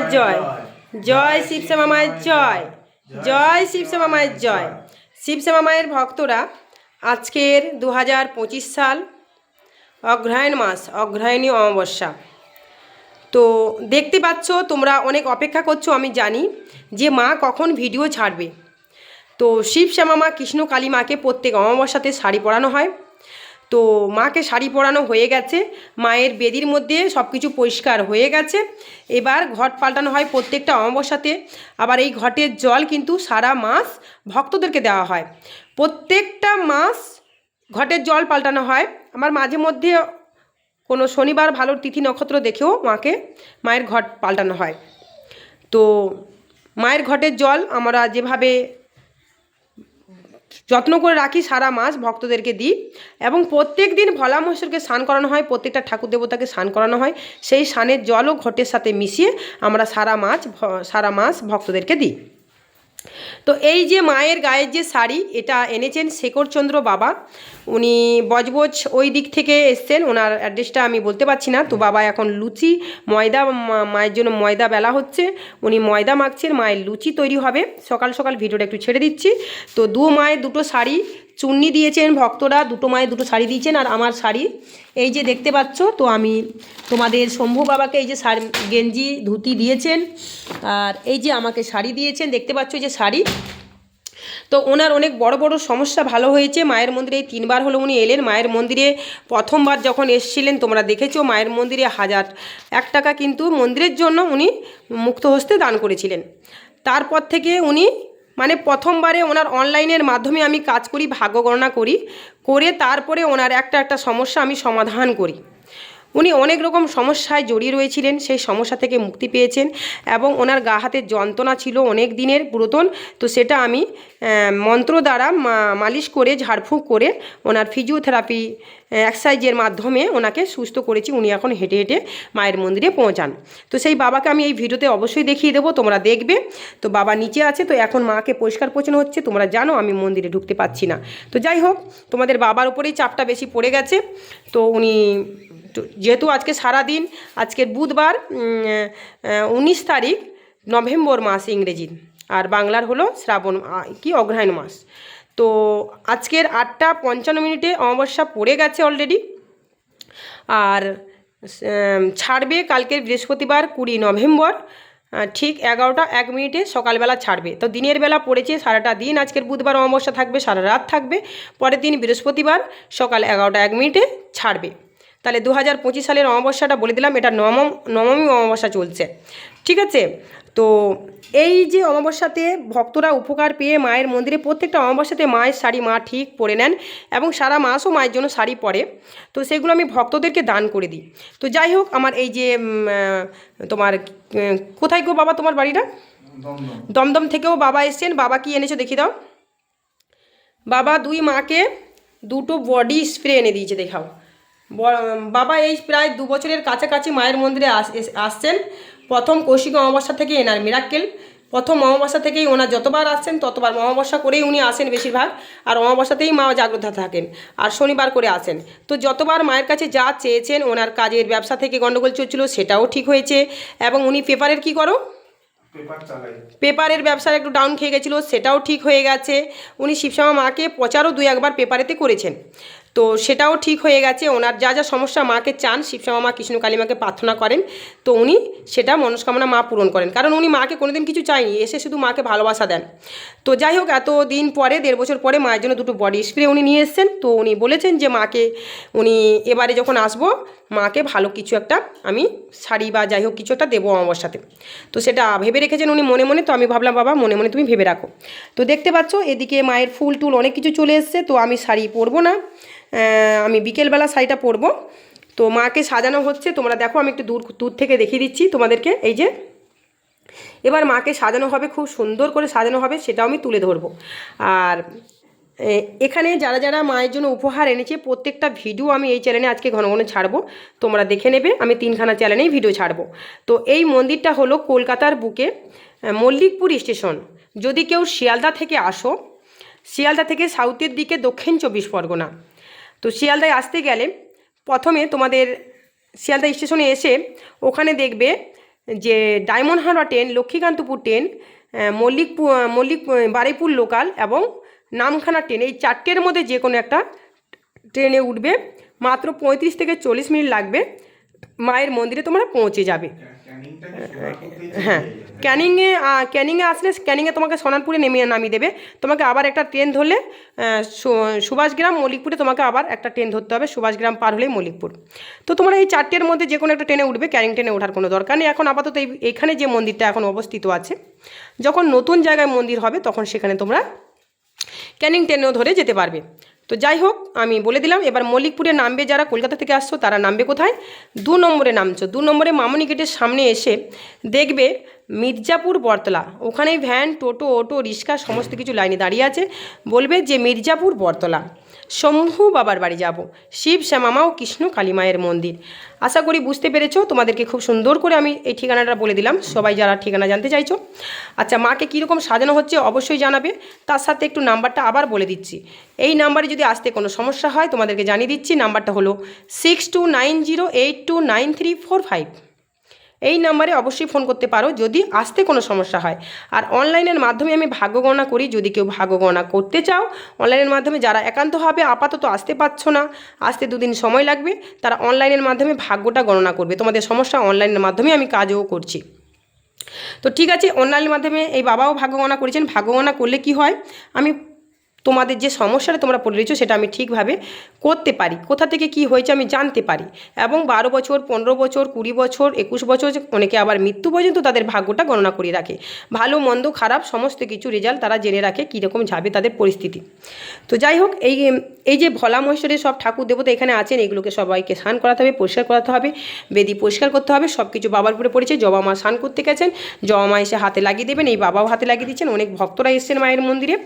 মায়ের জয়। জয় শিবশ্যামা মায়ের জয়। জয় শিবশ্যামা মায়ের জয়। শিবশ্যামা মায়ের ভক্তরা আজকের দু হাজার পঁচিশ সাল অগ্রহায়ণ মাস, অগ্রহায়ণী অমাবস্যা। তো দেখতে পাচ্ছ, তোমরা অনেক অপেক্ষা করছ, আমি জানি, যে মা কখন ভিডিও ছাড়বে। তো শিব শ্যামা মা কৃষ্ণ কালী মাকে প্রত্যেক অমাবস্যাতে শাড়ি পরানো হয়। তো মাকে শাড়ি পরানো হয়ে গেছে। মায়ের বেদির মধ্যে সব কিছু পরিষ্কার হয়ে গেছে। এবার ঘট পাল্টানো হয় প্রত্যেকটা অমাবস্যাতে। আবার এই ঘটের জল কিন্তু সারা মাস ভক্তদেরকে দেওয়া হয়। প্রত্যেকটা মাস ঘটের জল পাল্টানো হয়। আমার মাঝে মধ্যে কোনো শনিবার ভালো তিথি নক্ষত্র দেখেও মাকে মায়ের ঘট পাল্টানো হয়। তো মায়ের ঘটের জল আমরা যেভাবে যত্ন করে রাখি, সারা মাস ভক্তদেরকে দিই এবং প্রত্যেক দিন ভোলা মহেশ্বরকে স্নান করানো হয়, প্রত্যেকটা ঠাকুর দেবতাকে স্নান করানো হয়, সেই স্নানের জলও ঘটের সাথে মিশিয়ে আমরা সারা মাছ সারা মাস ভক্তদেরকে দিই। তো এই যে মায়ের গায়ের যে শাড়ি, এটা এনেছেন শেখরচন্দ্র বাবা। উনি বজবজ ওই দিক থেকে এসছেন, ওনার অ্যাড্রেসটা আমি বলতে পারছি না। তো বাবা এখন লুচি, ময়দা মায়ের জন্য ময়দা বেলা হচ্ছে। উনি ময়দা মাখছেন, মায়ের লুচি তৈরি হবে। সকাল সকাল ভিডিওটা একটু ছেড়ে দিচ্ছি। তো দু মায়ের দুটো শাড়ি চুন্নি দিয়েছেন ভক্তরা, দুটো মায়ের দুটো শাড়ি দিয়েছেন আর আমার শাড়ি। এই যে দেখতে পাচ্ছ, তো আমি তোমাদের শম্ভু বাবাকে এই যে শাড়ি, গেঞ্জি, ধুতি দিয়েছেন আর এই যে আমাকে শাড়ি দিয়েছেন, দেখতে পাচ্ছ যে শাড়ি। তো ওনার অনেক বড় বড় সমস্যা ভালো হয়েছে, মায়ের মন্দিরে তিনবার হলো উনি এলেন। মায়ের মন্দিরে প্রথমবার যখন এসছিলেন, তোমরা দেখেছ, মায়ের মন্দিরে হাজার, এক টাকা কিন্তু মন্দিরের জন্য উনি মুক্ত হস্তে দান করেছিলেন। তারপর থেকে উনি মানে প্রথমবারে ওনার অনলাইনের মাধ্যমে আমি কাজ করি, ভাগ্য গণনা করি, করে তারপরে ওনার একটা একটা সমস্যা আমি সমাধান করি। উনি অনেক রকম সমস্যায় জড়িয়ে রয়েছিলেন, সেই সমস্যা থেকে মুক্তি পেয়েছেন এবং ওনার গা হাতের যন্ত্রণা ছিল অনেক দিনের পুরাতন, তো সেটা আমি মন্ত্র দ্বারা মালিশ করে, ঝাড়ফুঁক করে ওনার ফিজিওথেরাপি এক্সারসাইজের মাধ্যমে ওনাকে সুস্থ করেছি। উনি এখন হেঁটে হেঁটে মায়ের মন্দিরে পৌঁছান। তো সেই বাবাকে আমি এই ভিডিওতে অবশ্যই দেখিয়ে দেবো, তোমরা দেখবে। তো বাবা নিচে আছে, তো এখন মাকে পরিষ্কার পরিচ্ছন্ন হচ্ছে, তোমরা জানো আমি মন্দিরে ঢুকতে পারছি না। তো যাই হোক, তোমাদের বাবার উপরেই চাপটা বেশি পড়ে গেছে, তো উনি যেহেতু আজকে সারা দিন আজকের বুধবার উনিশ তারিখ, নভেম্বর মাস ইংরেজির আর বাংলার হলো শ্রাবণ কি অগ্রহায়ণ মাস। তো আজকের আটটা পঞ্চান্ন মিনিটে অমাবস্যা পড়ে গেছে অলরেডি আর ছাড়বে কালকের বৃহস্পতিবার কুড়ি নভেম্বর ঠিক এগারোটা এক মিনিটে সকালবেলা ছাড়বে। তো দিনের বেলা পড়েছে সারাটা দিন, আজকের বুধবার অমাবস্যা থাকবে, সারা রাত থাকবে, পরের দিন বৃহস্পতিবার সকাল এগারোটা এক মিনিটে ছাড়বে। তাহলে দু হাজার পঁচিশ সালের অমাবস্যাটা বলে দিলাম, এটা নবম, নবমী অমাবস্যা চলছে। ঠিক আছে? তো এই যে অমাবস্যাতে ভক্তরা উপকার পেয়ে মায়ের মন্দিরে, প্রত্যেকটা অমাবস্যাতে মায়ের শাড়ি মা ঠিক পরে নেন এবং সারা মাসও মায়ের জন্য শাড়ি পরে। তো সেগুলো আমি ভক্তদেরকে দান করে দিই। তো যাই হোক, আমার এই যে তোমার কোথায় গো বাবা তোমার বাড়িটা? দমদম থেকেও বাবা এসছেন। বাবা কি এনেছো দেখি দাও। বাবা দুই মাকে দুটো বডি স্প্রে এনে দিয়েছে, দেখাও। বাবা এই প্রায় দু বছরের কাছাকাছি মায়ের মন্দিরে আস- আসছেন। প্রথম কৌশিক অমাবস্যা থেকে এনার মিরাক্কেল প্রথম অমাবস্যা থেকেই ওনার যতবার আসছেন ততবার অমাবস্যা করেই উনি আসেন বেশিরভাগ। আর অমাবস্যাতেই মা জাগ্রত থাকেন আর শনিবার করে আসেন। তো যতবার মায়ের কাছে যা চেয়েছেন ওনার কাজের ব্যবসা থেকে গণ্ডগোল চলছিল সেটাও ঠিক হয়েছে। এবং উনি পেপারের কি করো? পেপারের ব্যবসার একটু ডাউন খেয়ে গেছিল সেটাও ঠিক হয়ে গেছে। উনি শিবশ্যামা মাকে প্রচারও দুই একবার পেপারেতে করেছেন। তো সেটাও ঠিক হয়ে গেছে। ওনার যা যা সমস্যা মাকে চান, শিবশ্যামা মা, কৃষ্ণ কালী মাকে প্রার্থনা করেন, তো উনি সেটা মনস্কামনা মা পূরণ করেন। কারণ উনি মাকে কোনোদিন কিছু চায়নি, এসে শুধু মাকে ভালোবাসা দেন। তো যাই হোক এত দিন পরে, দেড় বছর পরে মায়ের জন্য দুটো বডি স্প্রে উনি নিয়ে এসেছেন। তো উনি বলেছেন যে মাকে, উনি এবারে যখন আসব, মাকে ভালো কিছু একটা আমি শাড়ি বা যাই হোক কিছু একটা দেবো আমার সাথে। তো সেটা ভেবে রেখেছেন উনি মনে মনে, তো আমি ভাবলাম, বাবা, মনে মনে তুমি ভেবে রাখো। তো দেখতে পাচ্ছ, এদিকে মায়ের ফুল টুল অনেক কিছু চলে এসছে, তো আমি শাড়ি পরবো না। আমি বিকেলবেলা শাড়িটা পরবো। তো মাকে সাজানো হচ্ছে, তোমরা দেখো, আমি একটু দূর দূর থেকে দেখিয়ে দিচ্ছি তোমাদেরকে। এই যে, এবার মাকে সাজানো হবে, খুব সুন্দর করে সাজানো হবে, সেটাও আমি তুলে ধরবো। আর এখানে যারা যারা মায়ের জন্য উপহার এনেছে, প্রত্যেকটা ভিডিও আমি এই চ্যানেলে আজকে ঘন ঘন ছাড়বো। তোমরা দেখে নেবে, আমি তিনখানা চ্যানেলেই ভিডিও ছাড়বো। তো এই মন্দিরটা হলো কলকাতার বুকে মল্লিকপুর স্টেশন। যদি কেউ শিয়ালদা থেকে আসো, শিয়ালদা থেকে সাউথের দিকে দক্ষিণ চব্বিশ পরগনা। তো শিয়ালদায় আসতে গেলে প্রথমে তোমাদের শিয়ালদা স্টেশনে এসে ওখানে দেখবে যে Diamond Howrah train, Lakshmikantapur train Mallikpur Mallik Baruipur local এবং নামখানা ট্রেন। এই চারটের মধ্যে যে কোনো একটা ট্রেনে উঠবে। মাত্র পঁয়ত্রিশ থেকে চল্লিশ মিনিট লাগবে। মায়ের মন্দিরে তোমরা পৌঁছে যাবে। হ্যাঁ ক্যানিংয়ে ক্যানিংয়ে আসলে ক্যানিংয়ে তোমাকে সোনারপুরে নেমে নামিয়ে দেবে। তোমাকে আবার একটা ট্রেন ধরলে সুভাষগ্রাম মল্লিকপুরে তোমাকে আবার একটা ট্রেন ধরতে হবে সুভাষগ্রাম পার হলেই মল্লিকপুর। তো তোমরা এই চারটের মধ্যে যে কোনো একটা ট্রেনে উঠবে ক্যানিং ট্রেনে ওঠার কোনো দরকার নেই। এখন আপাতত এই এখানে যে মন্দিরটা এখন অবস্থিত আছে যখন নতুন জায়গায় মন্দির হবে তখন সেখানে তোমরা ক্যানিং ট্রেনেও ধরে যেতে পারবে। তো যাই হোক, আমি বলে দিলাম, এবার মল্লিকপুরে নামবে যারা, কলকাতা থেকে আসছো, তারা নামবে কোথায়? দু নম্বরে নামছো। দু নম্বরে মামনি গেটের সামনে এসে দেখবে মির্জাপুর বরতলা। ওখানেই ভ্যান, টোটো, অটো, রিক্সা, সমস্ত কিছু লাইনে দাঁড়িয়ে আছে। বলবে যে, মির্জাপুর বরতলা। শম্ভু বাবার বাড়ি যাব। শিব, শ্যামামা ও কৃষ্ণ কালীমায়ের মন্দির। আশা করি বুঝতে পেরেছ, তোমাদেরকে খুব সুন্দর করে আমি এই ঠিকানাটা বলে দিলাম। সবাই যারা ঠিকানা জানতে চাইছো। আচ্ছা মাকে কীরকম সাজানো হচ্ছে অবশ্যই জানাবে। তার সাথে একটু নাম্বারটা আবার বলে দিচ্ছি। এই নাম্বারে যদি আসতে কোনো সমস্যা হয়, তোমাদেরকে জানিয়ে দিচ্ছি। নাম্বারটা হলো six two nine zero eight two nine three four five এই নাম্বারে অবশ্যই ফোন করতে পারো যদি আসতে কোনো সমস্যা হয়। আর অনলাইনের মাধ্যমে আমি ভাগ্য গণনা করি, যদি কেউ ভাগ্য গণনা করতে চাও, অনলাইনের মাধ্যমে যারা একান্তভাবে আপাতত আসতে পারছ না। আসতে দুদিন সময় লাগবে, তারা অনলাইনের মাধ্যমে ভাগ্যটা গণনা করবে। তোমাদের সমস্যা অনলাইনের মাধ্যমে আমি কাজও করছি। তো ঠিক আছে, অনলাইনের মাধ্যমে এই বাবাও ভাগ্য গণনা করেছেন। ভাগ্য গণনা করলে কি হয়? আমি তোমাদের যে সমস্যাটা তোমরা পড়ে রয়েছো সেটা আমি ঠিকভাবে করতে পারি। কোথা থেকে কি হয়েছে আমি জানতে পারি। এবং বারো বছর, পনেরো বছর, কুড়ি বছর, একুশ বছর, অনেকে আবার মৃত্যু পর্যন্ত তাদের ভাগ্যটা গণনা করে রাখে। ভালো, মন্দ, খারাপ সমস্ত কিছু রেজাল্ট তারা জেনে রাখে কীরকম যাবে তাদের পরিস্থিতি। তো যাই হোক, এই এই যে ভোলা মহেশ্বরের সব ঠাকুর দেবতা এখানে আছেন, এগুলোকে সবাইকে স্নান করাতে হবে, পরিষ্কার করাতে হবে, বেদি পরিষ্কার করতে হবে সব কিছু বাবার উপরে পড়েছে, জবা মা স্নান করতে গেছেন, জবা মা এসে হাতে লাগিয়ে দেবেন, এই বাবাও হাতে লাগিয়ে দিচ্ছেন, অনেক ভক্তরা এসেছেন মায়ের মন্দিরে।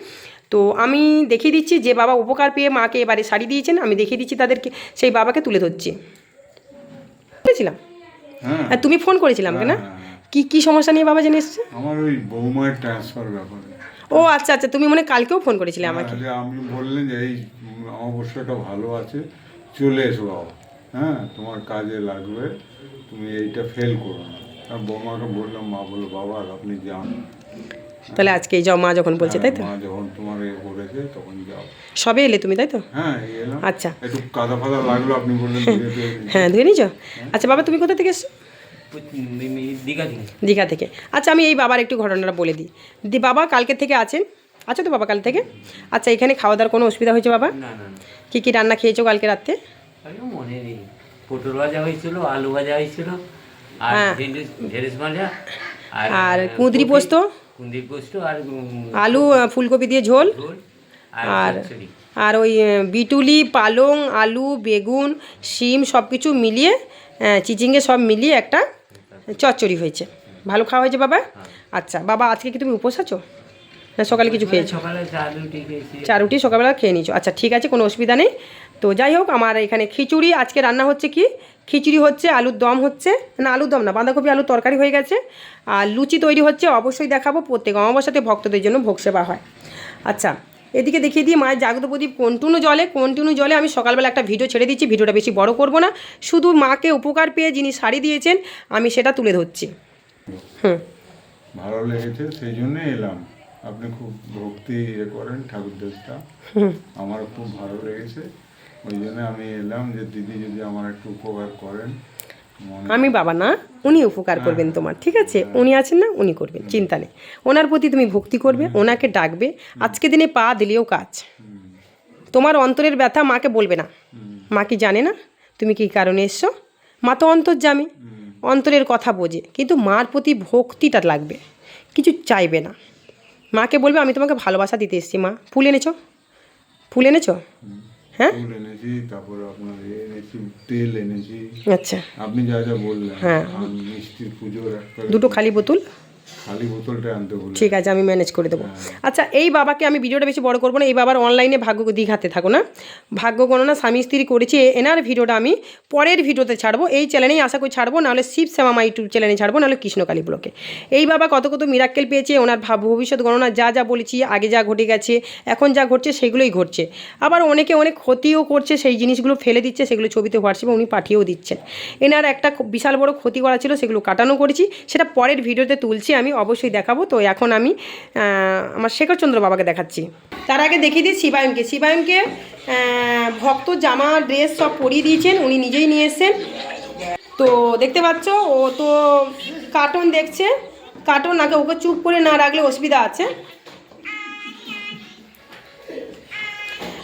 তো আমি দেখিয়ে দিচ্ছি যে বাবা উপকার পেয়ে মাকে এবারে শাড়ি দিয়েছেন আমি দেখিয়ে দিচ্ছি তাদেরকে সেই বাবাকে তুলে ধরছি। বলেছিলাম হ্যাঁ। আর তুমি ফোন করেছিলাম না? কি কি সমস্যা নিয়ে বাবা জেনে এসছে? আমার ওই বৌমায়ের ট্রান্সফার ব্যাপারে। ও আচ্ছা আচ্ছা তুমি মনে কালকেও ফোন করেছিলে আমাকে। তাহলে আপনি বললেন যে এই অবশ্যটা ভালো আছে চলে এসো বাবা। হ্যাঁ তোমার কাজে লাগবে তুমি এইটা ফেল করো না। আর বৌমাকে বললাম মা বলো বাবা আপনি যান। তাহলে আজকে এই যাও মা যখন বলছে তাই তো? মা যখন তোমার এ করেছে তখন যাও। সবে এলে তুমি তাই তো? হ্যাঁ এলাম। আচ্ছা। একটু কাদা ফাদা লাগল আপনি বললেন ধীরে ধীরে হ্যাঁ ধুয়ে নিয়েছো? আচ্ছা বাবা তুমি কোথা থেকে এসছো? দীঘা থেকে। দীঘা থেকে। আচ্ছা আমি এই বাবার একটু ঘটনাটা বলে দিই। দি বাবা কালকে থেকে আছেন? আছো তো বাবা কাল থেকে? আচ্ছা এখানে খাওয়া দাওয়ার কোনো অসুবিধা হয়েছে বাবা? না না না। কী কী রান্না খেয়েছো কালকে রাত্রে? মনে নেই। পটল ভাজা হয়েছিল আলু ভাজা হয়েছিল আর হ্যাঁ। ঢেঁড়স ঢেঁড়স ভাজা আর কুঁদরি পোস্ত? গোস্ত আর আলু ফুলকপি দিয়ে ঝোল। আর আর ওই বিটুলি পালং আলু বেগুন শিম সব কিছু মিলিয়ে চিচিঙ্গে সব মিলিয়ে একটা চচ্চড়ি হয়েছে। ভালো খাওয়া হয়েছে বাবা? আচ্ছা বাবা আজকে কি তুমি উপোস আছো? না সকালে কিছু খেয়েছো? সকালে চা রুটি সকালবেলা খেয়ে নিচ্ছ আচ্ছা ঠিক আছে কোনো অসুবিধা নেই। তো যাই হোক আমার এখানে খিচুড়ি আজকে রান্না হচ্ছে কি? খিচুড়ি হচ্ছে আলুর দম হচ্ছে। না আলুর দম না বাঁধাকপি আলুর তরকারি হয়ে গেছে। আর লুচি তৈরি হচ্ছে অবশ্যই দেখাবো। প্রত্যেক অমাবস্যাতে ভক্তদের জন্য ভোগ সেবা হয়। আচ্ছা এদিকে দেখিয়ে দিই মায়ের জাগ্রত প্রদীপ কন্টিনিউ জলে। কন্টিনিউ জলে আমি সকালবেলা একটা ভিডিও ছেড়ে দিচ্ছি ভিডিওটা বেশি বড় করব না। শুধু মাকে উপকার পেয়ে যিনি শাড়ি দিয়েছেন আমি সেটা তুলে ধরছি। হুম। ভালো লেগেছে সেই জন্য এলাম। আপনি খুব ভক্তি ইয়ে করেন ঠাকুর দেবতা আমারও খুব ভালো লেগেছে। ওই জন্য আমি এলাম যে দিদি যদি আমার একটু উপকার করেন আমি বাবা না উনি উপকার করবেন তোমার ঠিক আছে? উনি আছেন না উনি করবেন চিন্তা নেই। ওনার প্রতি তুমি ভক্তি করবে ওনাকে ডাকবে আজকে দিনে পা দিলেও কাজ। তোমার অন্তরের ব্যথা মাকে বলবে না। মা কি জানে না? তুমি কি কারণে এসছো? মা তো অন্তর অন্তর্জামী অন্তরের কথা বোঝে কিন্তু মার প্রতি ভক্তিটা লাগবে। কিছু চাইবে না। মাকে বলবে আমি তোমাকে ভালোবাসা দিতে এসেছি মা। ফুল এনেছো? ফুল এনেছো? হ্যাঁ? ফুল এনেছি তারপরে আপনার এনেছি তেল এনেছি। আচ্ছা। আপনি যা যা বললেন হ্যাঁ। মিষ্টির পুজোর একটা দুটো খালি বোতল? খালি বোতলটা আনতে বলে ঠিক আছে আমি ম্যানেজ করে দেবো। আচ্ছা এই বাবাকে আমি ভিডিওটা বেশি বড় করব না এই বাবার অনলাইনে ভাগ্য দীঘাতে থাকো না। ভাগ্য গণনা স্বামী স্ত্রী করেছি এনার ভিডিওটা আমি পরের ভিডিওতে ছাড়বো। এই চ্যানেলেই আশা করি ছাড়বো নাহলে শিব শ্যামা ইউটিউব চ্যানেলে ছাড়বো নাহলে কৃষ্ণকালী ব্লকে। এই বাবা কত কত মিরাক্কেল পেয়েছে ওনার ভাব ভবিষ্যৎ গণনা যা যা বলেছি আগে যা ঘটে গেছে এখন যা ঘটছে সেগুলোই ঘটছে। আবার অনেকে অনেক ক্ষতিও করছে সেই জিনিসগুলো ফেলে দিচ্ছে সেগুলো ছবিতে হোয়াটসঅ্যাপে উনি পাঠিয়েও দিচ্ছেন। এনার একটা বিশাল বড় ক্ষতি করা ছিল সেগুলো কাটানো করেছি সেটা পরের ভিডিওতে তুলছি। আমি অবশ্যই দেখাবো। তো এখন আমি আমার শেখরচন্দ্র বাবাকে দেখাচ্ছি। তার আগে দেখিয়ে দিই শিবায়নকে আহ, ভক্ত জামা ড্রেস সব পরিয়ে দিয়েছেন উনি নিজেই নিয়ে এসছেন। তো দেখতে পাচ্ছ ও তো কার্টুন দেখছে। কার্টুন আগে ওকে চুপ করে না রাখলে অসুবিধা আছে।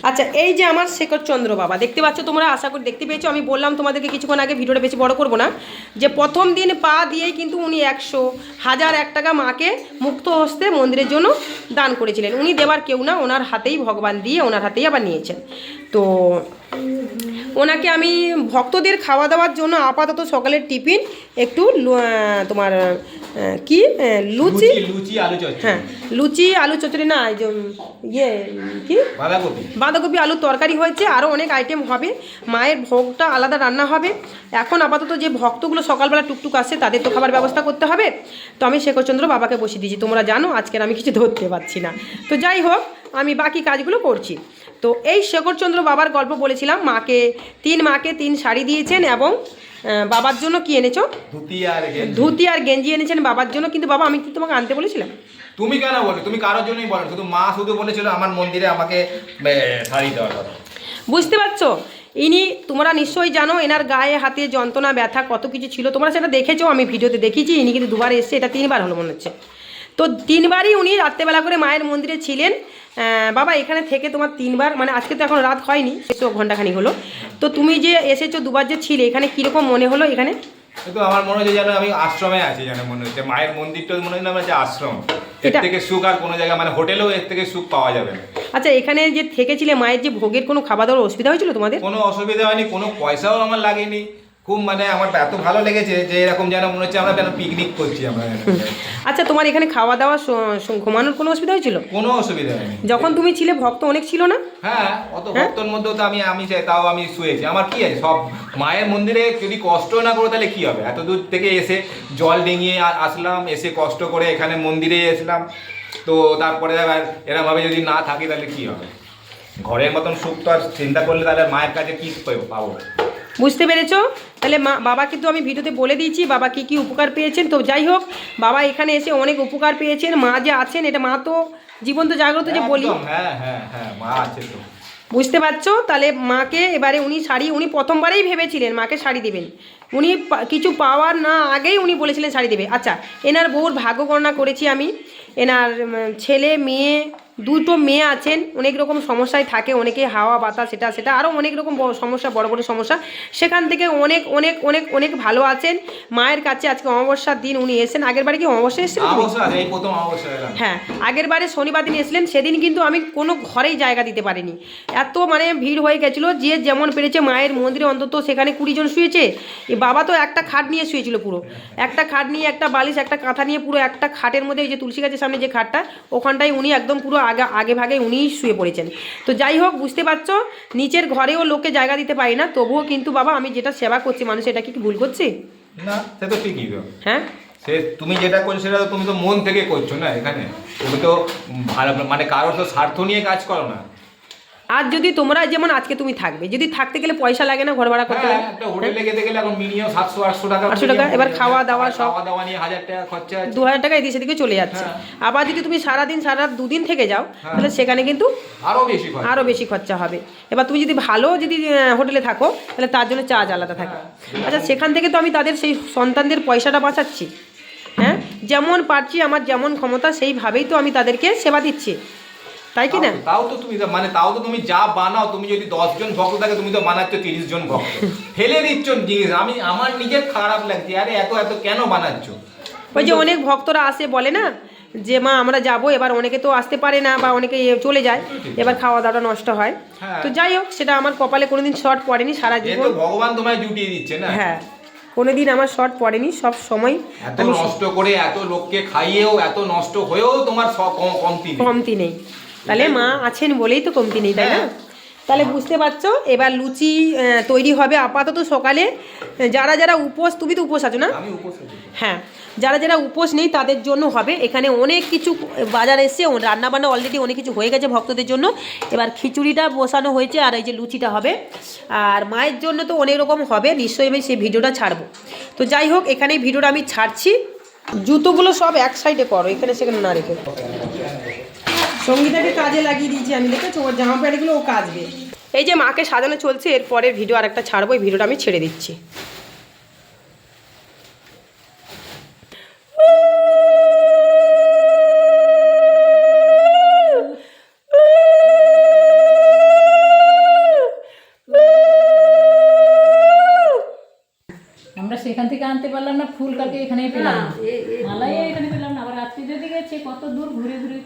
আচ্ছা এই যে আমার শেখরচন্দ্র বাবা, দেখতে পাচ্ছ তোমরা, আশা করি দেখতে পেয়েছ, আমি বললাম তোমাদেরকে কিছুক্ষণ আগে ভিডিওটা বেশি বড় করব না, যে প্রথম দিন পা দিয়েই কিন্তু উনি একশো, হাজার এক টাকা মাকে মুক্ত হস্তে মন্দিরের জন্য দান করেছিলেন। উনি দেবার কেউ না, ওনার হাতেই ভগবান দিয়ে, ওনার হাতেই আবার নিয়েছেন। তো ওনাকে আমি ভক্তদের খাওয়া দাওয়ার জন্য আপাতত সকালের টিফিন একটু তোমার কি লুচি? লুচি আলু হ্যাঁ লুচি আলু চচড়ি না এই যে, ইয়ে কি? বাঁধাকপি। বাঁধাকপি আলুর তরকারি হয়েছে আরও অনেক আইটেম হবে মায়ের ভোগটা আলাদা রান্না হবে। এখন আপাতত যে ভক্তগুলো সকালবেলা টুকটুক আসে তাদের তো খাবার ব্যবস্থা করতে হবে। তো আমি শেখরচন্দ্র বাবাকে বসিয়ে দিয়েছি তোমরা জানো আজকের আমি কিছু ধরতে পারছি না। তো যাই হোক আমি বাকি কাজগুলো করছি। তো এই শেখরচন্দ্র বাবার গল্প বলেছিলাম। মাকে তিন মাকে তিন শাড়ি দিয়েছেন এবং বাবার জন্য কি এনেছো? ধুতি আর গেঞ্জি। এনেছেন বাবার জন্য। কিন্তু বাবা আমি কি তোমাকে আনতে বলেছিলাম? তুমি কেন বলো? তুমি কারোর জন্যই বলো শুধু মা শুধু বলেছিল আমার মন্দিরে আমাকে শাড়ি দেওয়ার কথা। বুঝতে পারছ? ইনি তোমরা নিশ্চয়ই জানো এনার গায়ে হাতে যন্ত্রণা ব্যথা কত কিছু ছিল। তোমরা সেটা দেখেছ আমি ভিডিওতে দেখেছি ইনি কিন্তু দুবার এসছে এটা তিনবার হলো মনে হচ্ছে। তো তিনবারই উনি রাত্রেবেলা করে মায়ের মন্দিরে ছিলেন। বাবা এখানে থেকে তোমার তিনবার মানে আজকে তো এখন রাত হয়নি শেষ ঘন্টাখানি হলো। তো তুমি যে এসেছ দুবার যে ছিলে এখানে কীরকম মনে হলো এখানে? কিন্তু আমার মনে হচ্ছে যেন আমি আশ্রমে আছি যেন মনে হচ্ছে। মায়ের মন্দিরটা মনে হয় না আমার যে আশ্রম। এর এটা- থেকে সুখ আর কোনো জায়গায় মানে হোটেলেও এর থেকে সুখ পাওয়া যাবে না। আচ্ছা এখানে যে থেকেছিলে মায়ের যে ভোগের কোনো খাওয়া দাওয়ার অসুবিধা হয়েছিল তোমাদের? কোনো অসুবিধা হয়নি কোনো পয়সাও আমার লাগেনি। খুব মানে আমার এত ভালো লেগেছে যে এরকম যেন মনে হচ্ছে আমরা যেন পিকনিক করছি আমরা। আচ্ছা তোমার এখানে খাওয়া দাওয়া ঘুমানোর কোনো অসুবিধা হয়েছিল? কোনো অসুবিধা হয়নি। যখন তুমি ছিলে ভক্ত অনেক ছিল না? হ্যাঁ অত ভক্তর মধ্যেও তো আমি আমি চাই তাও আমি শুয়েছি। আমার কি আছে? সব মায়ের মন্দিরে যদি কষ্ট না করো তাহলে কি হবে? এত দূর থেকে এসে জল ডিঙিয়ে আসলাম এসে কষ্ট করে এখানে মন্দিরে এসলাম। তো তারপরে আবার এরমভাবে যদি না থাকি তাহলে কি হবে? ঘরের মতন সুখ তো আর চিন্তা করলে তাহলে মায়ের কাছে কি পাবো? বুঝতে পেরেছ? তাহলে মা বাবা কিন্তু আমি ভিডিওতে বলে দিয়েছি বাবা কি কি উপকার পেয়েছেন। তো যাই হোক বাবা এখানে এসে অনেক উপকার পেয়েছেন। মা যে আছেন এটা মা তো জীবন্ত জাগ্রত যে বলি। হ্যাঁ হ্যাঁ হ্যাঁ তো। বুঝতে পারছ? তাহলে মাকে এবারে উনি শাড়ি উনি প্রথমবারেই ভেবেছিলেন মাকে শাড়ি দেবেন। উনি কিছু পাওয়ার না আগেই উনি বলেছিলেন শাড়ি দেবে। আচ্ছা এনার বউর ভাগ্য গণনা করেছি আমি। এনার ছেলে মেয়ে দুটো মেয়ে আছেন অনেক রকম সমস্যায় থাকে অনেকে হাওয়া বাতাস সেটা সেটা আরও অনেক রকম সমস্যা বড় বড় সমস্যা। সেখান থেকে অনেক অনেক অনেক অনেক ভালো আছেন। মায়ের কাছে আজকে অমাবস্যার দিন উনি এসেছেন। আগের বারে কি অমাবস্যা এসেছিলেন হ্যাঁ আগের বারে শনিবার দিন এসলেন সেদিন কিন্তু আমি কোনো ঘরেই জায়গা দিতে পারিনি। এত মানে ভিড় হয়ে গেছিল যে যেমন পেরেছে মায়ের মন্দিরে অন্তত সেখানে কুড়ি জন শুয়েছে। বাবা তো একটা খাট নিয়ে শুয়েছিল পুরো। একটা খাট নিয়ে একটা বালিশ একটা কাঁথা নিয়ে পুরো একটা খাটের মধ্যে এই যে তুলসী গাছের সামনে যে খাটটা ওখানটায় উনি একদম পুরো আগে আগে ভাগে উনিই শুয়ে পড়েছেন। তো যাই হোক বুঝতে পারছ? নিচের ঘরেও লোকে জায়গা দিতে পারি না তবুও কিন্তু বাবা আমি যেটা সেবা করছি মানুষ এটা কি ভুল করছি? না সে তো ঠিকই হ্যাঁ? সে তুমি যেটা করছ সেটা তুমি তো মন থেকে করছ না এখানে। তুমি তো ভালো মানে কারোর তো স্বার্থ নিয়ে কাজ করো না। আর যদি তোমরা যেমন আজকে তুমি থাকবে যদি থাকতে গেলে পয়সা লাগে না ঘর ভাড়া করতে হ্যাঁ, লাগে? একটা হোটেলে যেতে গেলে এখন মিনিমাম সাতশো আটশো টাকা 800 টাকা, এবার খাওয়া দাওয়া সব। খাওয়া দাওয়া নিয়ে হাজার টাকা খরচা আছে। দু হাজার টাকা এদিকে সেদিকে চলে যাচ্ছে। হ্যাঁ। আবার যদি তুমি সারাদিন সারা রাত দুদিন থেকে যাও হ্যাঁ। তাহলে সেখানে কিন্তু আরও বেশি খরচা। আরও বেশি খরচা হবে। এবার তুমি যদি ভালো যদি হোটেলে থাকো তাহলে তার জন্য চার্জ আলাদা থাকে। আচ্ছা সেখান থেকে তো আমি তাদের সেই সন্তানদের পয়সাটা বাঁচাচ্ছি। হ্যাঁ যেমন পারছি আমার যেমন ক্ষমতা সেইভাবেই তো আমি তাদেরকে সেবা দিচ্ছি। তাই কি না? তাও- তো তুমি মানে তাও তো তুমি যা বানাও তুমি যদি দশ জন ভক্ত থাকে তুমি তো বানাচ্ছ তিরিশ জন ভক্ত। ফেলে দিচ্ছ জিনিস। আমি আমার নিজের খারাপ লাগছে। আরে এত এত কেন বানাচ্ছ? ওই যে অনেক ভক্তরা আসে বলে না যে মা আমরা যাব এবার অনেকে তো আসতে পারে না বা অনেকে চলে যায় এবার খাওয়া দাওয়াটা নষ্ট হয়। হ্যাঁ। তো যাই হোক সেটা আমার কপালে কোনোদিন শর্ট পড়েনি সারা জীবন তো ভগবান তোমায় জুটিয়ে দিচ্ছে না? হ্যাঁ কোনোদিন আমার শর্ট পড়েনি সব সময় এত নষ্ট করে এত লোককে খাইয়েও এত নষ্ট হয়েও তোমার কমতি নেই। কমতি নেই। তাহলে মা আছেন বলেই তো কমতি নেই তাই না? তাহলে বুঝতে পারছ এবার লুচি তৈরি হবে আপাতত সকালে। যারা যারা উপোস তুমি তো উপোস আছো না? হ্যাঁ যারা যারা উপোস নেই তাদের জন্য হবে। এখানে অনেক কিছু বাজার এসছে রান্না বান্না অলরেডি অনেক কিছু হয়ে গেছে ভক্তদের জন্য। এবার খিচুড়িটা বসানো হয়েছে আর এই যে লুচিটা হবে। আর মায়ের জন্য তো অনেক রকম হবে নিশ্চয়ই আমি সেই ভিডিওটা ছাড়বো। তো যাই হোক এখানে ভিডিওটা আমি ছাড়ছি। জুতোগুলো সব এক সাইডে করো এখানে সেখানে না রেখে সঙ্গীতাকে কাজে লাগিয়ে দিয়েছি আমি দেখেছ? ওর জামা প্যান্টগুলো ও কাচবে। এই যে মাকে সাজানো চলছে এরপরের ভিডিও আর একটা ছাড়বো এই ভিডিওটা আমি ছেড়ে দিচ্ছি। আমরা সেখান থেকে আনতে পারলাম না ফুল কালকে এখানেই পেলাম। না মালাই এখানে পেলাম না আবার রাত্রিতে দিকে গেছে কত দূর ঘুরে ঘুরে